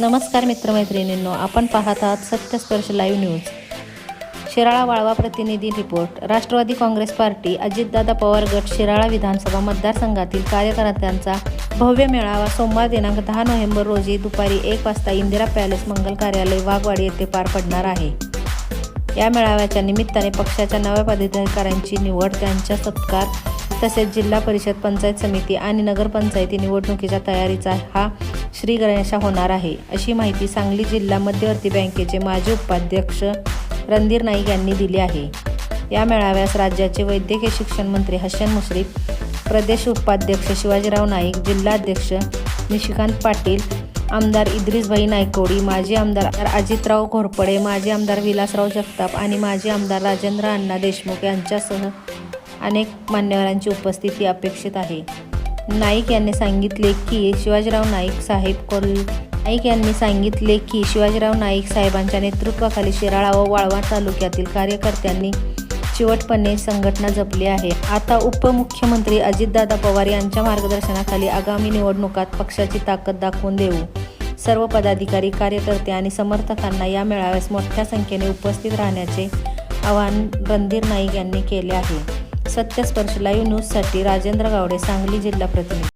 नमस्कार मित्रमैत्रिणींनो आपण पाहत आहात सत्यस्पर्श लाईव्ह न्यूज शिराळा वाळवा प्रतिनिधी report Rashtrawadi Congress party Ajitdada Pawar गट शिराळा विधानसभा मतदारसंघातील कार्यकर्त्यांचा भव्य मेळावा सोमवार दिनांक दहा नोव्हेंबर रोजी दुपारी एक वाजता इंदिरा पॅलेस मंगल कार्यालय वाघवाडी येथे पार पडणार आहे. या मेळाव्याच्या निमित्ताने पक्षाच्या नव्या पदाधिकाऱ्यांची निवड त्यांच्या सत्कार तसेच जिल्हा परिषद पंचायत समिती आणि नगरपंचायती निवडणुकीच्या तयारीचा हा श्री गणेशा होणार आहे. अशी माहिती सांगली जिल्हा मध्यवर्ती बँकेचे माजी उपाध्यक्ष रणधीर नाईक यांनी दिली आहे. या मेळाव्यास राज्याचे वैद्यकीय शिक्षण मंत्री हसन मुश्रीफ प्रदेश उपाध्यक्ष शिवाजीराव नाईक जिल्हाध्यक्ष निशिकांत पाटील आमदार इद्रिसभाई नायकोडी माजी आमदार अजितराव घोरपडे माजी आमदार विलासराव जगताप आणि माजी आमदार राजेंद्र अण्णा देशमुख यांच्यासह अनेक मान्यवरांची उपस्थिती अपेक्षित आहे. नाईक यांनी सांगितले की शिवाजीराव नाईक साहेब कोल नाईक यांनी सांगितले की शिवाजीराव नाईक साहेबांच्या नेतृत्वाखाली शिराळा व वाळवा तालुक्यातील कार्यकर्त्यांनी चिवटपणे संघटना जपली आहे. आता उपमुख्यमंत्री अजितदादा पवार यांच्या मार्गदर्शनाखाली आगामी निवडणुकात पक्षाची ताकद दाखवून देऊ. सर्व पदाधिकारी कार्यकर्ते आणि समर्थकांना या मेळाव्यास मोठ्या संख्येने उपस्थित राहण्याचे आवाहन रणधीर नाईक यांनी केले आहे. सत्यस्पर्श लाईव्ह न्यूजसाठी राजेंद्र गावडे सांगली जिल्हा प्रतिनिधी